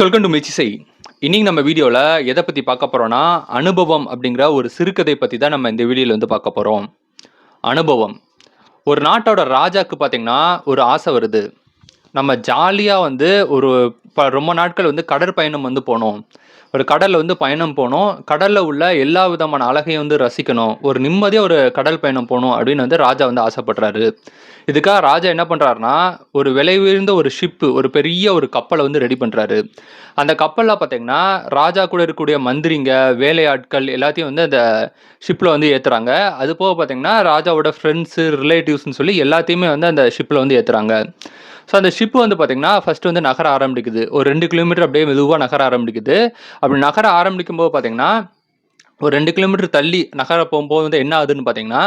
Welcome to மிச்சிசை இன்னைக்கு நம்ம வீடியோவில் எதை பற்றி பார்க்க போகிறோன்னா அனுபவம் அப்படிங்கிற ஒரு சிறுகதை பற்றி தான் நம்ம இந்த வீடியோவில் வந்து பார்க்க போகிறோம் அனுபவம். ஒரு நாட்டோட ராஜாக்கு பார்த்தீங்கன்னா ஒரு ஆசை வருது. நம்ம ஜாலியாக வந்து ஒரு ப ரொம்ப நாட்கள் வந்து கடற்பயணம் வந்து போனோம். ஒரு கடலில் வந்து பயணம் போனோம். கடலில் உள்ள எல்லா விதமான அழகையும் வந்து ரசிக்கணும். ஒரு நிம்மதியாக ஒரு கடல் பயணம் போகணும் அப்படின்னு வந்து ராஜா வந்து ஆசைப்படுறாரு. இதுக்காக ராஜா என்ன பண்ணுறாருனா ஒரு விலை உயர்ந்த ஒரு ஷிப்பு ஒரு பெரிய ஒரு கப்பலை வந்து ரெடி பண்ணுறாரு அந்த கப்பலில் பார்த்தீங்கன்னா ராஜா கூட இருக்கக்கூடிய மந்திரிங்க வேலையாட்கள் எல்லாத்தையும் வந்து அந்த ஷிப்பில் வந்து ஏற்றுறாங்க அது போக பார்த்தீங்கன்னா ராஜாவோட ஃப்ரெண்ட்ஸு ரிலேட்டிவ்ஸ்னு சொல்லி எல்லாத்தையுமே வந்து அந்த ஷிப்பில் வந்து ஏற்றுறாங்க ஸோ அந்த ஷிப் வந்து பார்த்தீங்கன்னா ஃபர்ஸ்ட் வந்து நகர ஆரம்பிக்குது. ஒரு ரெண்டு கிலோமீட்டர் அப்படியே மெதுவாக நகர ஆரம்பிக்குது. அப்படி நகர ஆரம்பிக்கும் போது பார்த்தீங்கன்னா ஒரு ரெண்டு கிலோமீட்டர் தள்ளி நகர போகும்போது வந்து என்ன ஆகுதுன்னு பார்த்தீங்கன்னா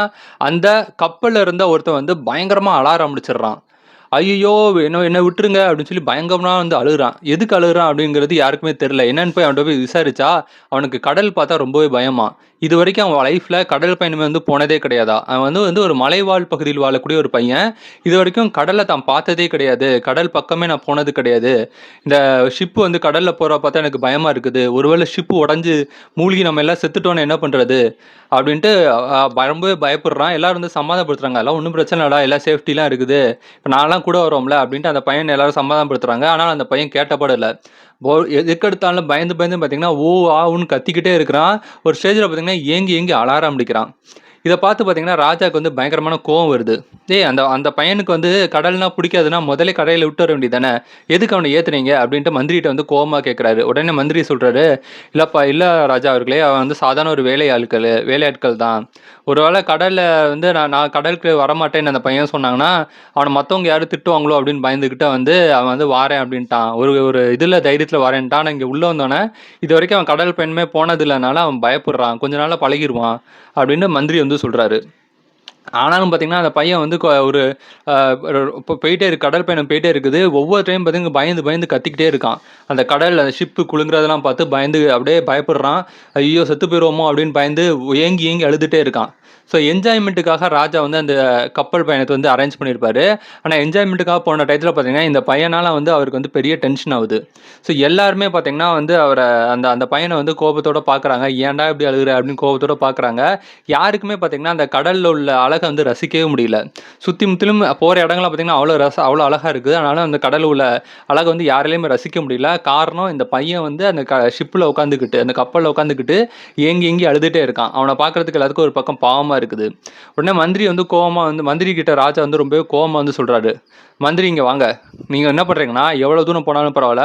அந்த கப்பலில் இருந்த ஒருத்தன் வந்து பயங்கரமாக அழ ஆரம்பிச்சிடுறான் ஐயோ என்ன என்ன விட்டுருங்க அப்படின்னு சொல்லி பயங்கரமாக வந்து அழுகுறான். எதுக்கு அழுகுறான் அப்படிங்கிறது யாருக்குமே தெரில என்னன்னு போய் அவன்கிட்ட போய் விசாரிச்சா அவனுக்கு கடல் பார்த்தா ரொம்பவே பயமா. இது வரைக்கும் அவன் லைஃப்பில் கடல் பயணமே வந்து போனதே கிடையாதா. அவன் வந்து வந்து ஒரு மலைவாழ் பகுதியில் வாழக்கூடிய ஒரு பையன். இது வரைக்கும் கடலை தான் பார்த்ததே கிடையாது. கடல் பக்கமே நான் போனது கிடையாது. இந்த ஷிப்பு வந்து கடலில் போகிற பார்த்தா எனக்கு பயமாக இருக்குது. ஒருவேளை ஷிப்பு உடஞ்சி மூழ்கி நம்ம எல்லாம் செத்துட்டோன்னு என்ன பண்ணுறது அப்படின்ட்டு ரொம்பவே பயப்படுறான். எல்லாரும் வந்து சமாதானப்படுத்துறாங்க. எல்லாம் ஒன்றும் பிரச்சனை இல்லடா. எல்லாம் சேஃப்டிலாம் இருக்குது. இப்போ நான்லாம் கூட வரோம்ல அப்படின்ட்டு அந்த பையன் எல்லாரும் சமாதானப்படுத்துறாங்க. ஆனால் அந்த பையன் கேட்டப்படலை எதுக்கெடுத்தாலும் எதுக்கு எடுத்தாலும் பயந்து பயந்து பார்த்தீங்கன்னா ஓ ஆவுன்னு கத்திக்கிட்டே இருக்கிறான். ஒரு ஸ்டேஜில் பார்த்தீங்கன்னா ஏங்கி ஏங்கி அலாரம் அடிக்கிறான். இதை பார்த்து பார்த்தீங்கன்னா ராஜாவுக்கு வந்து பயங்கரமான கோவம் வருது. ஏய் அந்த அந்த பையனுக்கு வந்து கடல்னா பிடிக்காதுன்னா முதலே கடையில் விட்டு வர வேண்டியதானே எதுக்கு அவனை ஏற்றுனீங்க அப்படின்ட்டு மந்திரிகிட்ட வந்து கோவமாக கேட்குறாரு உடனே மந்திரி சொல்கிறாரு இல்லைப்பா இல்லை ராஜா அவர்களே அவன் வந்து சாதாரண ஒரு வேலையாட்கள் வேலையாட்கள் தான். ஒருவேளை கடலில் வந்து நான் நான் கடலுக்கு வரமாட்டேன்னு அந்த பையன் சொன்னாங்கன்னா அவனை மற்றவங்க யாரும் திட்டுவாங்களோ அப்படின்னு பயந்துக்கிட்ட வந்து அவன் வந்து வாரேன் அப்படின்ட்டான். ஒரு ஒரு இதில் தைரியத்தில் வரேன்ட்டான். ஆனால் இங்கே உள்ளே வந்தோடனே இது வரைக்கும் அவன் கடல் பெண்மே போனது இல்லைனால அவன் பயப்படுறான். கொஞ்ச நாளில் பழகிடுவான் அப்படின்னு மந்திரி வந்து சொல்கிறாரு ஆனாலும் பார்த்தீங்கன்னா அந்த பையன் வந்து ஒரு இப்போ போயிட்டே இருக்கு கடல் பயணம் போயிட்டே இருக்குது. ஒவ்வொரு டைம் பார்த்தீங்கன்னா பயந்து பயந்து கத்திக்கிட்டே இருக்கான். அந்த கடல் அந்த ஷிப்பு குலுங்குறதெல்லாம் பார்த்து பயந்து அப்படியே பயப்படுறான். ஐயோ செத்து போயிடுவோமோ அப்படின்னு பயந்து ஏங்கி ஏங்கி அழுதுகிட்டே இருக்கான். ஸோ என்ஜாய்மெண்ட்டுக்காக ராஜா வந்து அந்த கப்பல் பயணத்தை வந்து அரேஞ்ச் பண்ணியிருப்பார். ஆனால் என்ஜாய்மெண்ட்டுக்காக போன டயத்தில் பார்த்தீங்கன்னா இந்த பையனால் வந்து அவருக்கு வந்து பெரிய டென்ஷன் ஆகுது. ஸோ எல்லாருமே பார்த்தீங்கன்னா வந்து அவரை அந்த அந்த பையனை வந்து கோபத்தோட பார்க்குறாங்க ஏன்டா இப்படி அழுகுற? அப்படின்னு கோபத்தோட பார்க்குறாங்க யாருக்குமே பார்த்தீங்கன்னா அந்த கடலில் உள்ள அழகை வந்து ரசிக்கவே முடியல. சுற்றி முற்றிலும் போகிற இடங்கள்லாம் பார்த்தீங்கன்னா அவ்வளோ ரச அவ்வளோ அழகாக இருக்குது. அதனால அந்த கடல் உள்ள அழகை வந்து யாராலையுமே ரசிக்க முடியல. காரணம் இந்த பையன் வந்து அந்த க ஷிப்பில் உட்காந்துக்கிட்டு அந்த கப்பலில் உட்காந்துக்கிட்டு ஏங்கி ஏங்கி அழுதுகிட்டே இருக்கான். அவனை பார்க்கறதுக்கு எல்லாத்துக்கும் ஒரு பக்கம் பாவமாக இருக்குது. உடனே மந்திரி வந்து கோவமாக வந்து மந்திரி கிட்ட ராஜா வந்து ரொம்பவே கோவமாக வந்து சொல்கிறாரு மந்திரி இங்கே வாங்க. நீங்கள் என்ன பண்ணுறீங்கன்னா எவ்வளோ தூரம் போனாலும் பரவாயில்ல.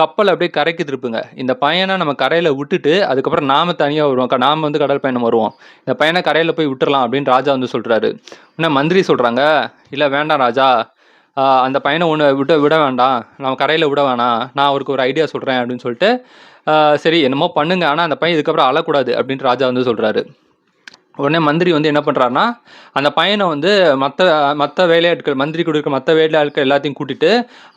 கப்பல் அப்படியே கரைக்கு திருப்புங்க. இந்த பையனை நம்ம கரையில் விட்டுட்டு அதுக்கப்புறம் நாம தனியாக வருவோம். நாம் நாம வந்து கடல் பயணம் வருவோம். இந்த பையனை கரையில் போய் விட்டுறலாம் அப்படின்னு ராஜா வந்து சொல்கிறார் சொல்கிறாரு உடனே மந்திரி சொல்கிறாங்க இல்லை வேண்டாம் ராஜா. அந்த பையனை ஒன்று விட விட வேண்டாம். நம்ம கரையில் விட வேணாம். நான் அவருக்கு ஒரு ஐடியா சொல்கிறேன் அப்படின்னு சொல்லிட்டு சரி என்னமோ பண்ணுங்க. ஆனால் அந்த பையன் இதுக்கப்புறம் அழக்கூடாது அப்படின்ட்டு ராஜா வந்து சொல்கிறாரு உடனே மந்திரி வந்து என்ன பண்ணுறாருனா அந்த பையனை வந்து மற்ற மற்ற வேலையாட்கள் மந்திரி கூட இருக்க மற்ற வேலையாட்கள் எல்லாத்தையும் கூட்டிட்டு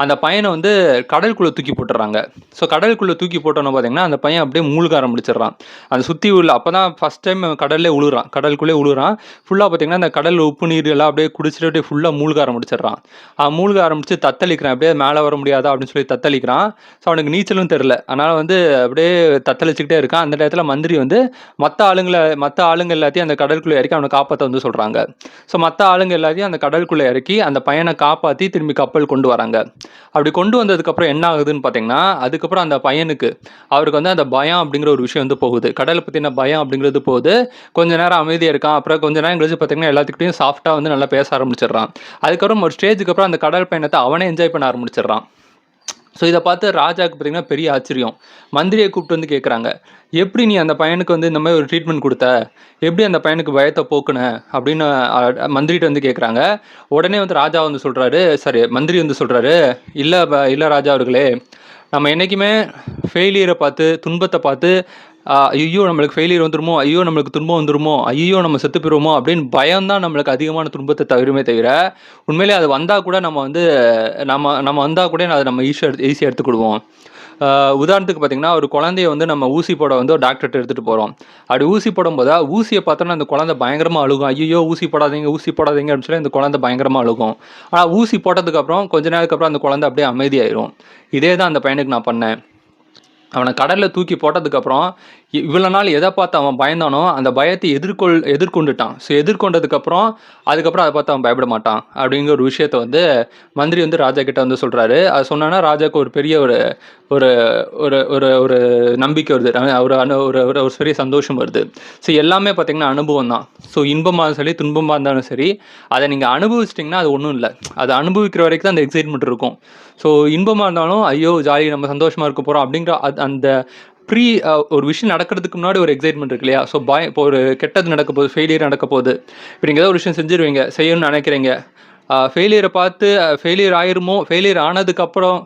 அந்த பையனை வந்து கடலுக்குள்ளே தூக்கி போட்டுறாங்க. ஸோ கடலுக்குள்ளே தூக்கி போட்டோன்னு பார்த்தீங்கன்னா அந்த பையன் அப்படியே மூழ்க ஆரம்பிச்சிடுறான். அந்த சுற்றி உள்ள அப்போ தான் ஃபஸ்ட் டைம் கடல்லே உழுறான் கடலுக்குள்ளே உழுறான். ஃபுல்லாக பார்த்தீங்கன்னா அந்த கடல் உப்பு நீர் எல்லாம் அப்படியே குடிச்சிட்டு அப்படியே ஃபுல்லாக மூழ்க ஆரம்பிச்சிடுறான். அவன் மூழ்க ஆரம்பிச்சு தத்தளிக்கிறான் அப்படியே மேலே வர முடியாதா அப்படின்னு சொல்லி தத்தளிக்கிறான். ஸோ அவனுக்கு நீச்சலும் தெரில அதனால் வந்து அப்படியே தத்தளிச்சுக்கிட்டே இருக்கான். அந்த டயத்தில் மந்திரி வந்து மற்ற ஆளுங்களை மற்ற ஆளுங்க எல்லாத்தையும் அந்த கடலுக்குள்ளே இறக்கி அவனை காப்பாற்ற வந்து சொல்கிறாங்க ஸோ மற்ற ஆளுங்க எல்லாத்தையும் அந்த கடலுக்குள்ளே இறக்கி அந்த பையனை காப்பாற்றி திரும்பி கப்பல் கொண்டு வராங்க. அப்படி கொண்டு வந்ததுக்கப்புறம் என்ன ஆகுதுன்னு பார்த்தீங்கன்னா அதுக்கப்புறம் அந்த பையனுக்கு அவருக்கு வந்து அந்த பயம் அப்படிங்கிற ஒரு விஷயம் வந்து போகுது. கடலை பற்றின பயம் அப்படிங்கிறது போகுது. கொஞ்ச நேரம் அமைதியாக இருக்கான். அப்புறம் கொஞ்ச நேரம் கழிச்சு பார்த்தீங்கன்னா எல்லாத்துக்கிட்டையும் சாஃப்டாக வந்து நல்லா பேச ஆரம்பிச்சிடுறான். அதுக்கப்புறம் ஒரு ஸ்டேஜுக்கு அப்புறம் அந்த கடல் பயணத்தை அவனே என்ஜாய் பண்ண ஆரம்பிச்சிடுறான். ஸோ இதை பார்த்து ராஜாவுக்கு பார்த்தீங்கன்னா பெரிய ஆச்சரியம். மந்திரியை கூப்பிட்டு வந்து கேட்குறாங்க எப்படி நீ அந்த பையனுக்கு வந்து இந்த மாதிரி ஒரு ட்ரீட்மெண்ட் கொடுத்த? எப்படி அந்த பையனுக்கு பயத்தை போக்குன? அப்படின்னு அஹ், வந்து கேட்குறாங்க உடனே வந்து ராஜா வந்து சொல்கிறாரு சரி மந்திரி வந்து சொல்கிறாரு இல்லை இல்லை ராஜா அவர்களே நம்ம என்றைக்குமே ஃபெயிலியரை பார்த்து துன்பத்தை பார்த்து ஐயோ நம்மளுக்கு ஃபெயிலியர் வந்துருமோ? ஐயோ நம்மளுக்கு துன்பம் வந்துருமோ? ஐயோ நம்ம செத்து போயிடுவோமோ அப்படின்னு பயம் தான் நம்மளுக்கு அதிகமான துன்பத்தை தவிருமே தவிர உண்மையிலே அது வந்தால் கூட நம்ம வந்து நம்ம நம்ம வந்தால் கூட அதை நம்ம ஈஸியாக ஈஸியாக எடுத்துக்கிடுவோம். உதாரணத்துக்கு பார்த்தீங்கன்னா ஒரு குழந்தைய வந்து நம்ம ஊசி போட வந்து ஒரு டாக்டர்கிட்ட எடுத்துகிட்டு போகிறோம் அப்படி ஊசி போடும்போது ஊசியை பார்த்தோன்னா அந்த குழந்தை பயங்கரமாக அழுகும். ஐயோ ஊசி போடாதீங்க ஊசி போடாதீங்க அப்படின்னு சொல்லி அந்த குழந்தை பயங்கரமாக அழுகும். ஆனால் ஊசி போட்டதுக்கப்புறம் கொஞ்ச நேரத்துக்கு அப்புறம் அந்த குழந்தை அப்படியே அமைதியாயிரும். இதே தான் அந்த பையனுக்கு நான் பண்ணேன். அவனை கடலில் தூக்கி போட்டதுக்கப்புறம் இவ்வளோ நாள் எதை பார்த்து அவன் பயந்தானோ அந்த பயத்தை எதிர்கொள் எதிர்கொண்டுட்டான். ஸோ எதிர்கொண்டதுக்கப்புறம் அதுக்கப்புறம் அதை பார்த்து அவன் பயப்பட மாட்டான். அப்படிங்கிற ஒரு விஷயத்த வந்து மந்திரி வந்து ராஜா கிட்ட வந்து சொல்கிறாரு அது சொன்னான்னா ராஜாவுக்கு ஒரு பெரிய ஒரு ஒரு ஒரு ஒரு ஒரு நம்பிக்கை வருது. ஒரு அனு ஒரு ஒரு ஒரு பெரிய சந்தோஷம் வருது. ஸோ எல்லாமே பார்த்தீங்கன்னா அனுபவம் தான். ஸோ இன்பமாக இருந்தாலும் சரி துன்பமாக இருந்தாலும் சரி அதை நீங்கள் அனுபவிச்சிட்டிங்கன்னா அது ஒன்றும் இல்லை. அதை அனுபவிக்கிற வரைக்கும் தான் அந்த எக்ஸைட்மெண்ட் இருக்கும். ஸோ இன்பமாக இருந்தாலும் ஐயோ ஜாலி நம்ம சந்தோஷமாக இருக்க போகிறோம் அப்படிங்கிற அது அந்த ப்ரீ uh, ஒரு விஷயம் நடக்கிறதுக்கு முன்னாடி ஒரு எக்ஸைட்மெண்ட் இருக்கு இல்லையா? ஸோ பாய் இப்போ ஒரு கெட்டது நடக்க போகுது ஃபெயிலியர் நடக்க போகுது இப்போ நீங்கள் ஏதோ ஒரு விஷயம் செஞ்சுருவீங்க செய்யணும்னு நினைக்கிறீங்க. ஃபெயிலியரை பார்த்து ஃபெயிலியர் ஆயிருமோ ஃபெயிலியர் ஆனதுக்கப்புறம்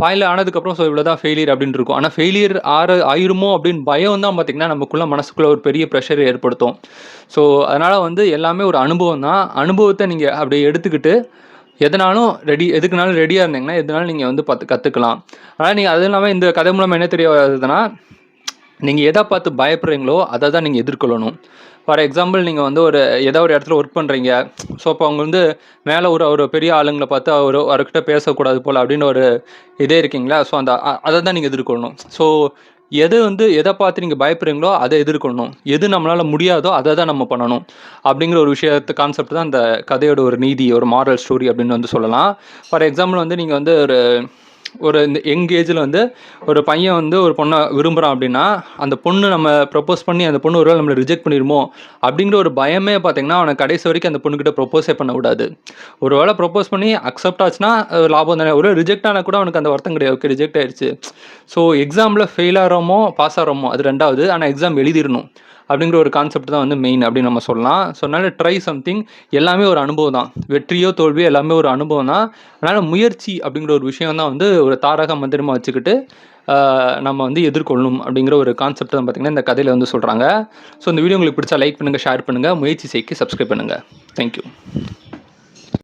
ஃபைனல் ஆனதுக்கப்புறம் ஸோ இவ்வளோ தான் ஃபெயிலியர் அப்படின்னு இருக்கும். ஆனால் ஃபெயிலியர் ஆற ஆயிருமோ அப்படின்னு பயம் தான் பார்த்திங்கன்னா நமக்குள்ளே மனசுக்குள்ளே ஒரு பெரிய ப்ரெஷர் ஏற்படுத்தும். ஸோ அதனால் வந்து எல்லாமே ஒரு அனுபவம் தான். அனுபவத்தை நீங்கள் அப்படியே எடுத்துக்கிட்டு எதனாலும் ரெடி எதுக்குனாலும் ரெடியாக இருந்தீங்கன்னா எதுனாலும் நீங்கள் வந்து பார்த்து கற்றுக்கலாம் ஆனால் நீங்கள் அது இல்லாமல் இந்த கதை மூலமாக என்ன தெரிய வருதுன்னா நீங்கள் எதை பார்த்து பயப்படுறீங்களோ அதை தான் நீங்கள் எதிர்கொள்ளணும். ஃபார் எக்ஸாம்பிள் நீங்கள் வந்து ஒரு ஏதோ ஒரு இடத்துல ஒர்க் பண்ணுறீங்க ஸோ அப்போ அவங்க வந்து மேலே ஒரு ஒரு பெரிய ஆளுங்களை பார்த்து அவர் அவர்கிட்ட பேசக்கூடாது போல் அப்படின்னு ஒரு இதே இருக்கீங்களா? ஸோ அந்த அதை தான் நீங்கள் எதிர்கொள்ளணும். ஸோ எது வந்து எதை பார்த்து நீங்கள் பயப்படுறீங்களோ அதை எதிர்கொள்ளணும். எது நம்மளால் முடியாதோ அதை தான் நம்ம பண்ணணும். அப்படிங்கிற ஒரு விஷயத்து கான்செப்ட் தான் அந்த கதையோட ஒரு நீதி ஒரு மாரல் ஸ்டோரி அப்படின்னு வந்து சொல்லலாம். ஃபார் எக்ஸாம்பிள் வந்து நீங்கள் வந்து ஒரு ஒரு இந்த யங் ஏஜில் வந்து ஒரு பையன் வந்து ஒரு பொண்ணை விரும்புகிறான் அப்படின்னா அந்த பொண்ணு நம்ம ப்ரப்போஸ் பண்ணி அந்த பொண்ணு ஒரு நம்மளை ரிஜெக்ட் பண்ணிடுமோ அப்படிங்கிற ஒரு பயமே பார்த்தீங்கன்னா அவனை கடைசி வரைக்கும் அந்த பொண்ணுக்கிட்ட ப்ரப்போஸே பண்ணக்கூடாது. ஒரு வேளை ப்ரப்போஸ் பண்ணி அக்செப்ட் ஆச்சுன்னா லாபம் தானே. ஒரு ரிஜெக்ட் ஆனால் கூட அவனுக்கு அந்த வருத்தம் கிடையாது. ஓகே ரிஜெக்ட் ஆயிடுச்சு ஸோ எக்ஸாமில் ஃபெயில் ஆகிறோமோ பாஸ் ஆகிறோமோ அது ரெண்டாவது. ஆனால் எக்ஸாம் எழுதிடணும். அப்படிங்கிற ஒரு கான்செப்ட் தான் வந்து மெயின் அப்படின்னு நம்ம சொல்லலாம். ஸோ அதனால் ட்ரை சம்திங் எல்லாமே ஒரு அனுபவம் தான். வெற்றியோ தோல்வியோ எல்லாமே ஒரு அனுபவம் தான். அதனால் முயற்சி அப்படிங்கிற ஒரு விஷயம் தான் வந்து ஒரு தாரக மந்திரமாக வச்சுக்கிட்டு நம்ம வந்து எதிர்கொள்ளணும் அப்படிங்கிற ஒரு கான்செப்ட் தான் பார்த்திங்கன்னா இந்த கதையில் வந்து சொல்கிறாங்க ஸோ இந்த வீடியோ உங்களுக்கு பிடிச்சா லைக் பண்ணுங்கள் ஷேர் பண்ணுங்கள் முயற்சி செய்க்கு சப்ஸ்கிரைப் பண்ணுங்கள் தேங்க்யூ